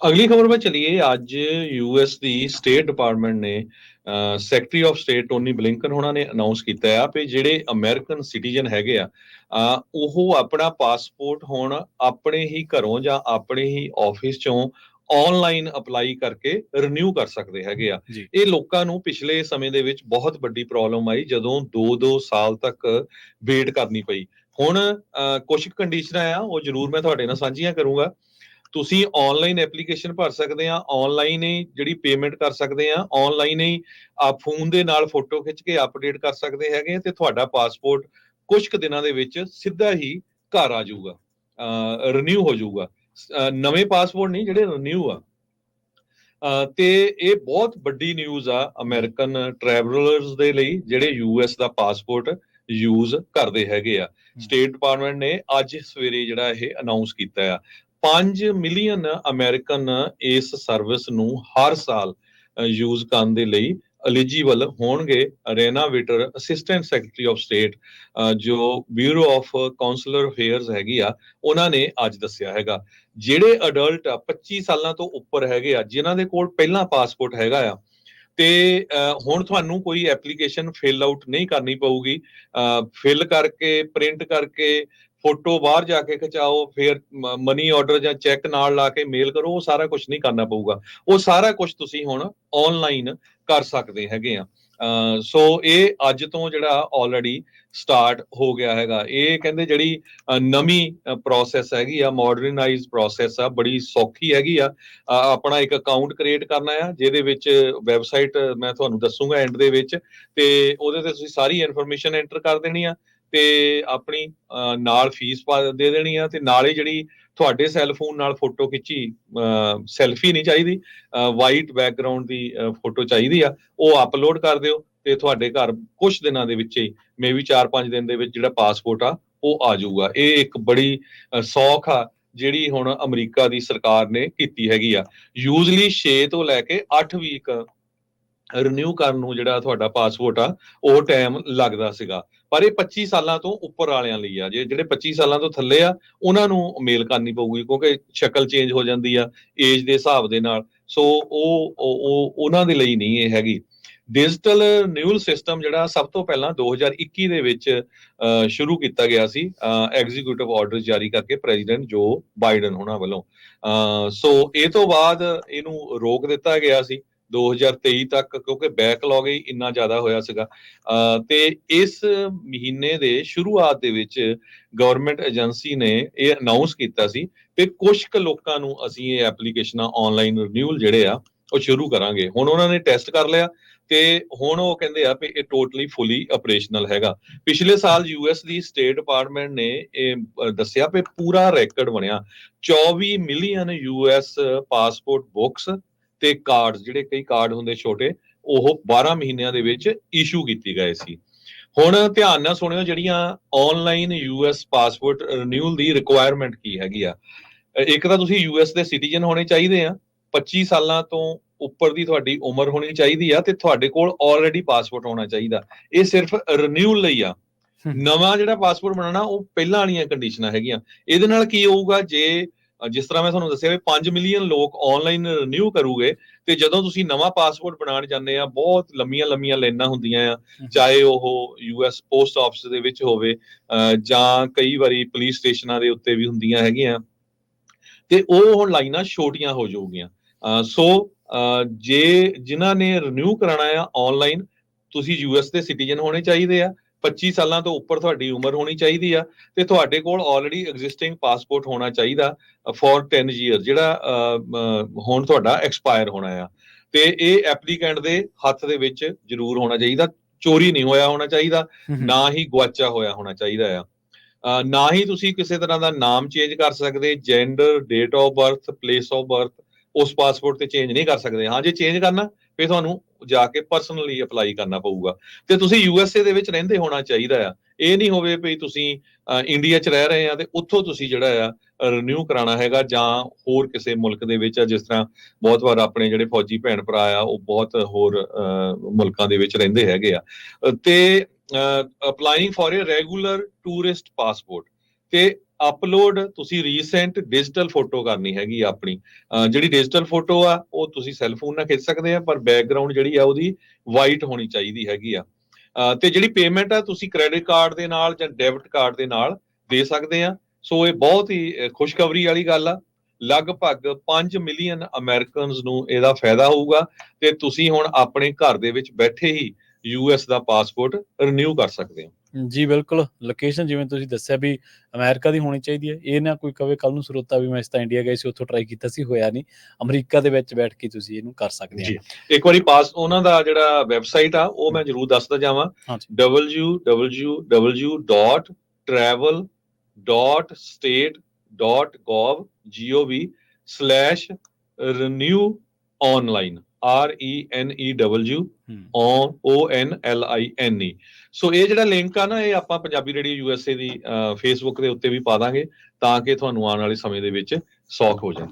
ਅਗਲੀ ਖਬਰ 'ਤੇ ਚਲੀਏ ਅੱਜ ਯੂਐਸ ਦੀ ਸਟੇਟ ਡਿਪਾਰਟਮੈਂਟ ਨੇ secretary of state Tony Blinken ਉਹਨਾਂ ਨੇ ਅਨਾਉਂਸ ਕੀਤਾ ਆ ਕਿ ਜਿਹੜੇ ਅਮਰੀਕਨ ਸਿਟੀਜ਼ਨ ਹੈਗੇ ਆ ਉਹ ਆਪਣਾ ਪਾਸਪੋਰਟ ਹੁਣ ਆਪਣੇ ਹੀ ਘਰੋਂ ਜਾਂ ਆਪਣੇ ਹੀ ਆਫਿਸ ਚੋਂ ਆਨਲਾਈਨ ਅਪਲਾਈ ਕਰਕੇ ਰੀਨਿਊ ਕਰ ਸਕਦੇ ਹੈਗੇ ਆ। ਇਹ ਲੋਕਾਂ ਨੂੰ ਪਿਛਲੇ ਸਮੇਂ ਦੇ ਵਿੱਚ ਬਹੁਤ ਵੱਡੀ ਪ੍ਰੋਬਲਮ ਆਈ ਜਦੋਂ 2-2 ਸਾਲ ਤੱਕ ਵੇਟ ਕਰਨੀ ਪਈ। ਹੁਣ ਕੁਝ ਕੰਡੀਸ਼ਨਾਂ ਆ ਉਹ ਜ਼ਰੂਰ ਮੈਂ ਤੁਹਾਡੇ ਨਾਲ ਸਾਂਝੀਆਂ ਕਰੂੰਗਾ। ਤੁਸੀਂ ਆਨਲਾਈਨ ਐਪਲੀਕੇਸ਼ਨ ਭਰ ਸਕਦੇ ਆ ਆਨਲਾਈਨ ਹੀ ਜਿਹੜੀ ਪੇਮੈਂਟ ਕਰ ਸਕਦੇ ਆ ਆਨਲਾਈਨ ਹੀ ਆ ਫੋਨ ਦੇ ਨਾਲ ਫੋਟੋ ਖਿੱਚ ਕੇ ਅਪਡੇਟ ਕਰ ਸਕਦੇ ਹੈਗੇ ਤੇ ਤੁਹਾਡਾ ਪਾਸਪੋਰਟ ਕੁਝ ਕੁ ਦਿਨਾਂ ਦੇ ਵਿੱਚ ਸਿੱਧਾ ਹੀ ਘਰ ਆ ਜਾਊਗਾ ਰੀਨਿਊ ਹੋ ਜਾਊਗਾ। ਨਵੇਂ ਪਾਸਪੋਰਟ ਨਹੀਂ ਜਿਹੜੇ ਰੀਨਿਊ ਆ। ਤੇ ਇਹ ਬਹੁਤ ਵੱਡੀ ਨਿਊਜ਼ ਆ ਅਮਰੀਕਨ ਟਰੈਵਲਰਸ ਦੇ ਲਈ ਜਿਹੜੇ ਯੂਐਸ ਦਾ ਪਾਸਪੋਰਟ ਯੂਜ਼ ਕਰਦੇ ਹੈਗੇ ਆ। ਸਟੇਟ ਡਿਪਾਰਟਮੈਂਟ ਨੇ ਅੱਜ ਸਵੇਰੇ ਜਿਹੜਾ ਇਹ ਅਨਾਉਂਸ ਕੀਤਾ ਆ। 5 ਮਿਲੀਅਨ ਅਮਰੀਕਨ ਇਸ ਸਰਵਿਸ ਨੂੰ ਹਰ ਸਾਲ ਯੂਜ਼ ਕਰਨ ਦੇ ਲਈ ਐਲੀਜੀਬਲ ਹੋਣਗੇ। Rena assistant secretary of state ਜੋ ਬਿਊਰੋ ਆਫ ਕਾਉਂਸਲਰ ਅਫੇਅਰਸ ਹੈਗੀ ਆ ਉਹਨਾਂ ਨੇ ਅੱਜ ਦੱਸਿਆ ਹੈਗਾ। ਜਿਹੜੇ ਅਡਲਟ ਆ 25 ਸਾਲਾਂ ਤੋਂ ਉੱਪਰ ਹੈਗੇ ਆ ਜਿਨ੍ਹਾਂ ਦੇ ਕੋਲ ਪਹਿਲਾਂ ਪਾਸਪੋਰਟ ਹੈਗਾ ਆ ਤੇ ਅਹ, ਹੁਣ ਤੁਹਾਨੂੰ ਕੋਈ ਐਪਲੀਕੇਸ਼ਨ ਫਿਲ ਆਊਟ ਨਹੀਂ ਕਰਨੀ ਪਊਗੀ। ਫਿਲ ਕਰਕੇ ਪ੍ਰਿੰਟ ਕਰਕੇ ਫੋਟੋ ਬਾਹਰ ਜਾ ਕੇ ਖਿਚਾਓ, ਫਿਰ ਮਨੀ ਆਰਡਰ ਜਾਂ ਚੈੱਕ ਨਾਲ ਲਾ ਕੇ ਮੇਲ ਕਰੋ, ਉਹ ਸਾਰਾ ਕੁਝ ਨਹੀਂ ਕਰਨਾ ਪਊਗਾ। ਉਹ ਸਾਰਾ ਕੁਝ ਤੁਸੀਂ ਹੁਣ ਆਨਲਾਈਨ ਕਰ ਸਕਦੇ ਹੈਗੇ ਆ। ਸੋ ਇਹ ਅੱਜ ਤੋਂ ਜਿਹੜਾ ਆਲਰੇਡੀ ਸਟਾਰਟ ਹੋ ਗਿਆ ਹੈਗਾ। ਇਹ ਕਹਿੰਦੇ ਜਿਹੜੀ ਨਵੀਂ ਪ੍ਰੋਸੈਸ ਹੈਗੀ ਆ ਮਾਡਰਨਾਈਜ਼ ਪ੍ਰੋਸੈਸ ਆ, ਬੜੀ ਸੌਖੀ ਹੈਗੀ ਆ। ਆਪਣਾ ਇੱਕ ਅਕਾਊਂਟ ਕ੍ਰੀਏਟ ਕਰਨਾ ਆ, ਜਿਹਦੇ ਵਿੱਚ ਵੈਬਸਾਈਟ ਮੈਂ ਤੁਹਾਨੂੰ ਦੱਸੂਗਾ ਐਂਡ ਦੇ ਵਿੱਚ, ਤੇ ਉਹਦੇ ਤੇ ਤੁਸੀਂ ਸਾਰੀ ਇਨਫੋਰਮੇਸ਼ਨ ਐਂਟਰ ਕਰ ਦੇਣੀ ਆ। ਤੇ ਆਪਣੀ ਅਹ, ਨਾਲ ਫੀਸ ਪਾ ਦੇ ਦੇਣੀ ਆ ਤੇ ਨਾਲ ਹੀ ਜਿਹੜੀ ਤੁਹਾਡੇ ਸੈੱਲ ਫੋਨ ਨਾਲ ਫੋਟੋ ਖਿੱਚੀ ਸੈਲਫੀ ਨਹੀਂ ਚਾਹੀਦੀ ਵਾਈਟ ਬੈਕਗ੍ਰਾਉਂਡ ਦੀ ਫੋਟੋ ਚਾਹੀਦੀ ਆ ਉਹ ਅਪਲੋਡ ਕਰ ਦਿਓ ਤੇ ਤੁਹਾਡੇ ਘਰ ਕੁਝ ਦਿਨਾਂ ਦੇ ਵਿੱਚ ਹੀ ਮੇਬੀ 4-5 ਦਿਨ ਦੇ ਵਿੱਚ ਜਿਹੜਾ ਪਾਸਪੋਰਟ ਆ ਉਹ ਆ ਜਾਊਗਾ। ਇਹ ਇੱਕ ਬੜੀ ਸੌਖ ਆ ਜਿਹੜੀ ਹੁਣ ਅਮਰੀਕਾ ਦੀ ਸਰਕਾਰ ਨੇ ਕੀਤੀ ਹੈਗੀ ਆ। ਯੂਜ਼ਲੀ 6 ਤੋਂ ਲੈ ਕੇ 8 ਵੀਕ ਰੀਨਿਊ ਕਰਨ ਨੂੰ ਜਿਹੜਾ ਤੁਹਾਡਾ ਪਾਸਪੋਰਟ ਆ ਉਹ ਟਾਈਮ ਲੱਗਦਾ ਸੀਗਾ। ਪਰ ਇਹ 25 ਸਾਲਾਂ ਤੋਂ ਉੱਪਰ ਵਾਲਿਆਂ ਲਈ ਆ। ਜੇ ਜਿਹੜੇ 25 ਸਾਲਾਂ ਤੋਂ ਥੱਲੇ ਆ ਉਹਨਾਂ ਨੂੰ ਮੇਲ ਕਰਨੀ ਪਊਗੀ ਕਿਉਂਕਿ ਸ਼ਕਲ ਚੇਂਜ ਹੋ ਜਾਂਦੀ ਆ ਏਜ ਦੇ ਹਿਸਾਬ ਦੇ ਨਾਲ। ਸੋ ਉਹ ਉਹ- ਉਹਨਾਂ ਦੇ ਲਈ ਨਹੀਂ ਇਹ ਹੈਗੀ। ਡਿਜੀਟਲ ਨਿਊਲ ਸਿਸਟਮ ਜਿਹੜਾ ਸਭ ਤੋਂ ਪਹਿਲਾਂ 2021 ਦੇ ਵਿੱਚ ਅਹ, ਸ਼ੁਰੂ ਕੀਤਾ ਗਿਆ ਸੀ। ਐਗਜ਼ੀਕਿਊਟਿਵ ਆਰਡਰ ਜਾਰੀ ਕਰਕੇ ਪ੍ਰੈਜ਼ੀਡੈਂਟ ਜੋ ਬਾਈਡਨ ਉਹਨਾਂ ਵੱਲੋਂ। ਅਹ, ਸੋ ਇਹ ਤੋਂ ਬਾਅਦ ਇਹਨੂੰ ਰੋਕ ਦਿੱਤਾ ਗਿਆ ਸੀ। 2023 ਤੱਕ, ਕਿਉਂਕਿ ਬੈਕਲੌਗ ਹੀ ਇੰਨਾ ਜ਼ਿਆਦਾ ਹੋਇਆ ਸੀਗਾ। ਤੇ ਇਸ ਮਹੀਨੇ ਦੇ ਸ਼ੁਰੂਆਤ ਦੇ ਵਿੱਚ ਗਵਰਨਮੈਂਟ ਏਜੰਸੀ ਨੇ ਇਹ ਅਨਾਉਂਸ ਕੀਤਾ ਸੀ ਕਿ ਕੁਝ ਕੁ ਲੋਕਾਂ ਨੂੰ ਅਸੀਂ ਇਹ ਐਪਲੀਕੇਸ਼ਨਾਂ ਆਨਲਾਈਨ ਰਿਨਿਊਲ ਜਿਹੜੇ ਆ, ਉਹ ਸ਼ੁਰੂ ਕਰਾਂਗੇ। ਹੁਣ ਉਹਨਾਂ ਨੇ ਟੈਸਟ ਕਰ ਲਿਆ ਤੇ ਹੁਣ ਉਹ ਕਹਿੰਦੇ ਆ ਕਿ ਇਹ ਟੋਟਲੀ ਫੁੱਲੀ ਆਪਰੇਸ਼ਨਲ ਹੈਗਾ। ਪਿਛਲੇ ਸਾਲ ਯੂਐਸ ਦੀ ਸਟੇਟ ਡਿਪਾਰਟਮੈਂਟ ਨੇ ਇਹ ਦੱਸਿਆ ਕਿ ਪੂਰਾ ਰੈਕੋਰਡ ਬਣਿਆ। 24 ਮਿਲੀਅਨ ਯੂਐਸ ਪਾਸਪੋਰਟ ਬੁੱਕਸ ਤੇ ਕਾਰਡਸ ਜਿਹੜੇ ਕਈ ਕਾਰਡ ਹੁੰਦੇ ਛੋਟੇ ਉਹ 12 ਮਹੀਨਿਆਂ ਦੇ ਵਿੱਚ ਇਸ਼ੂ ਕੀਤੀ ਗਏ ਸੀ। ਹੁਣ ਧਿਆਨ ਨਾਲ ਸੁਣਿਓ ਜਿਹੜੀਆਂ ਆਨਲਾਈਨ ਯੂਐਸ ਪਾਸਪੋਰਟ ਰਿਨਿਊਅਲ ਦੀ ਰਿਕੁਆਇਰਮੈਂਟ ਕੀ ਹੈਗੀ ਆ। ਇੱਕ ਤਾਂ ਤੁਸੀਂ ਯੂਐਸ ਦੇ ਸਿਟੀਜ਼ਨ ਹੋਣੇ ਚਾਹੀਦੇ ਆ। 25 ਸਾਲਾਂ ਤੋਂ ਉੱਪਰ ਦੀ ਤੁਹਾਡੀ ਉਮਰ ਹੋਣੀ ਚਾਹੀਦੀ ਆ ਤੇ ਤੁਹਾਡੇ ਕੋਲ ਆਲਰੇਡੀ ਪਾਸਪੋਰਟ ਹੋਣਾ ਚਾਹੀਦਾ। ਇਹ ਸਿਰਫ ਰਿਨਿਊਅਲ ਲਈ ਆ। ਨਵਾਂ ਜਿਹੜਾ ਪਾਸਪੋਰਟ ਬਣਾਉਣਾ ਉਹ ਪਹਿਲਾਂ ਵਾਲੀਆਂ ਕੰਡੀਸ਼ਨਾਂ ਹੈਗੀਆਂ। ਇਹਦੇ ਨਾਲ ਕੀ ਹੋਊਗਾ ਜੇ ਜਿਸ ਤਰ੍ਹਾਂ ਮੈਂ ਤੁਹਾਨੂੰ ਦੱਸਿਆ ਵੀ 5 ਮਿਲੀਅਨ ਲੋਕ ਆਨਲਾਈਨ ਰਿਨਿਊ ਕਰੂਗੇ ਤੇ ਜਦੋਂ ਤੁਸੀਂ ਨਵਾਂ ਪਾਸਪੋਰਟ ਬਣਾਉਣ ਜਾਂਦੇ ਆ ਬਹੁਤ ਲੰਮੀਆਂ ਲੰਮੀਆਂ ਲਾਈਨਾਂ ਹੁੰਦੀਆਂ ਆ ਚਾਹੇ ਉਹ ਯੂਐਸ ਪੋਸਟ ਆਫਿਸ ਦੇ ਵਿੱਚ ਹੋਵੇ ਜਾਂ ਕਈ ਵਾਰੀ ਪੁਲਿਸ ਸਟੇਸ਼ਨਾਂ ਦੇ ਉੱਤੇ ਵੀ ਹੁੰਦੀਆਂ ਹੈਗੀਆਂ। ਤੇ ਉਹ ਹੁਣ ਲਾਈਨਾਂ ਛੋਟੀਆਂ ਹੋ ਜਾਊਗੀਆਂ। ਸੋ ਜੇ ਜਿਨ੍ਹਾਂ ਨੇ ਰਿਨਿਊ ਕਰਾਣਾ ਆ ਆਨਲਾਈਨ ਤੁਸੀਂ ਯੂਐਸ ਦੇ ਸਿਟੀਜ਼ਨ ਹੋਣੇ ਚਾਹੀਦੇ ਆ। 25 ਸਾਲਾਂ ਤੋਂ ਉੱਪਰ ਤੁਹਾਡੀ ਉਮਰ ਹੋਣੀ ਚਾਹੀਦੀ ਆ ਤੇ ਤੁਹਾਡੇ ਕੋਲ ਆਲਰੇਡੀ ਐਗਜ਼ਿਸਟਿੰਗ ਪਾਸਪੋਰਟ ਹੋਣਾ ਚਾਹੀਦਾ ਫॉर 10 ਇਅਰ ਜਿਹੜਾ ਹੁਣ ਤੁਹਾਡਾ ਐਕਸਪਾਇਰ ਹੋਣਾ ਆ। ਤੇ ਇਹ ਐਪਲੀਕੈਂਟ ਦੇ ਹੱਥ ਦੇ ਵਿੱਚ ਜ਼ਰੂਰ ਹੋਣਾ ਚਾਹੀਦਾ ਚੋਰੀ ਨਹੀਂ ਹੋਇਆ ਹੋਣਾ ਚਾਹੀਦਾ ਨਾ ਹੀ ਗਵਾਚਾ ਹੋਇਆ ਹੋਣਾ ਚਾਹੀਦਾ ਆ। ਨਾ ਹੀ ਤੁਸੀਂ ਕਿਸੇ ਤਰ੍ਹਾਂ ਦਾ ਨਾਮ ਚੇਂਜ ਕਰ ਸਕਦੇ gender date of birth place of birth ਉਸ ਪਾਸਪੋਰਟ ਤੇ ਚੇਂਜ ਨਹੀਂ ਕਰ ਸਕਦੇ। ਹਾਂ ਜੇ ਚੇਂਜ ਕਰਨਾ ਫਿਰ ਤੁਹਾਨੂੰ ਜਾ ਕੇ ਪਰਸਨਲੀ ਅਪਲਾਈ ਕਰਨਾ ਪਊਗਾ। ਤੇ ਤੁਸੀਂ ਯੂ ਐੱਸ ਏ ਦੇ ਵਿੱਚ ਰਹਿੰਦੇ ਹੋਣਾ ਚਾਹੀਦਾ ਆ। ਇਹ ਨਹੀਂ ਹੋਵੇ ਵੀ ਤੁਸੀਂ ਇੰਡੀਆ 'ਚ ਰਹਿ ਰਹੇ ਆ ਤੇ ਉੱਥੋਂ ਤੁਸੀਂ ਜਿਹੜਾ ਆ ਰਿਨਿਊ ਕਰਾਉਣਾ ਹੈਗਾ ਜਾਂ ਹੋਰ ਕਿਸੇ ਮੁਲਕ ਦੇ ਵਿੱਚ ਆ ਜਿਸ ਤਰ੍ਹਾਂ ਬਹੁਤ ਵਾਰ ਆਪਣੇ ਜਿਹੜੇ ਫੌਜੀ ਭੈਣ ਭਰਾ ਆ ਉਹ ਬਹੁਤ ਹੋਰ ਅਹ, ਮੁਲਕਾਂ ਦੇ ਵਿੱਚ ਰਹਿੰਦੇ ਹੈਗੇ ਆ। ਤੇ applying for a regular tourist passport ਤੇ ਅਪਲੋਡ ਤੁਸੀਂ ਰੀਸੈਂਟ ਡਿਜੀਟਲ ਫੋਟੋ ਕਰਨੀ ਹੈਗੀ ਆ ਆਪਣੀ। ਜਿਹੜੀ ਡਿਜੀਟਲ ਫੋਟੋ ਆ, ਉਹ ਤੁਸੀਂ ਸੈੱਲ ਫੋਨ ਨਾਲ ਖਿੱਚ ਸਕਦੇ ਆ, ਪਰ ਬੈਕਗ੍ਰਾਉਂਡ ਜਿਹੜੀ ਆ ਉਹਦੀ ਵਾਈਟ ਹੋਣੀ ਚਾਹੀਦੀ ਹੈਗੀ ਆ। ਅਹ ਤੇ ਜਿਹੜੀ ਪੇਮੈਂਟ ਆ, ਤੁਸੀਂ ਕ੍ਰੈਡਿਟ ਕਾਰਡ ਦੇ ਨਾਲ ਜਾਂ ਡੈਬਿਟ ਕਾਰਡ ਦੇ ਨਾਲ ਦੇ ਸਕਦੇ ਆ। ਸੋ ਇਹ ਬਹੁਤ ਹੀ ਖੁਸ਼ਖਬਰੀ ਵਾਲੀ ਗੱਲ ਆ। ਲਗਭਗ 5 ਮਿਲੀਅਨ ਅਮਰੀਕਨਸ ਨੂੰ ਇਹਦਾ ਫਾਇਦਾ ਹੋਊਗਾ ਤੇ ਤੁਸੀਂ ਹੁਣ ਆਪਣੇ ਘਰ ਦੇ ਵਿੱਚ ਬੈਠੇ ਹੀ ਯੂਐਸ ਦਾ ਪਾਸਪੋਰਟ ਰਿਨਿਊ ਕਰ ਸਕਦੇ ਹੋ। ਜੀ ਬਿਲਕੁਲ। ਲੋਕੇਸ਼ਨ ਜਿਵੇਂ ਤੁਸੀਂ ਦੱਸਿਆ ਵੀ ਅਮਰੀਕਾ ਦੀ ਹੋਣੀ ਚਾਹੀਦੀ ਹੈ। ਇਹ ਨਾ ਕੋਈ ਕਵੇ ਕੱਲ ਨੂੰ ਸਰੋਤਾ ਵੀ ਮੈਂ ਇਸ ਤਾਂ ਇੰਡੀਆ ਗਏ ਸੀ ਉੱਥੋਂ ਟਰਾਈ ਕੀਤਾ ਸੀ ਹੋਇਆ ਨਹੀਂ। ਅਮਰੀਕਾ ਦੇ ਵਿੱਚ ਬੈਠ ਕੇ ਤੁਸੀਂ ਇਹਨੂੰ ਕਰ ਸਕਦੇ ਜੀ। ਇੱਕ ਵਾਰੀ ਪਾਸ ਉਹਨਾਂ ਦਾ ਜਿਹੜਾ ਵੈਬਸਾਈਟ ਆ ਉਹ ਮੈਂ ਜਰੂਰ ਦੱਸਦਾ ਜਾਵਾਂ। ਹਾਂਜੀ। www.travel.gov.gov/renew online R E N E W ਹੂੰ। O N L I N E so ਇਹ ਜਿਹੜਾ ਲਿੰਕ ਆ ਨਾ ਇਹ ਆਪਾਂ ਪੰਜਾਬੀ ਰੇਡੀਓ ਯੂਐਸਏ ਦੀ ਫੇਸਬੁੱਕ ਦੇ ਉੱਤੇ ਵੀ ਪਾ ਦਾਂਗੇ ਤਾਂ ਕਿ ਤੁਹਾਨੂੰ ਆਉਣ ਵਾਲੇ ਸਮੇਂ ਦੇ ਵਿੱਚ ਸੌਖ ਹੋ ਜਾਏ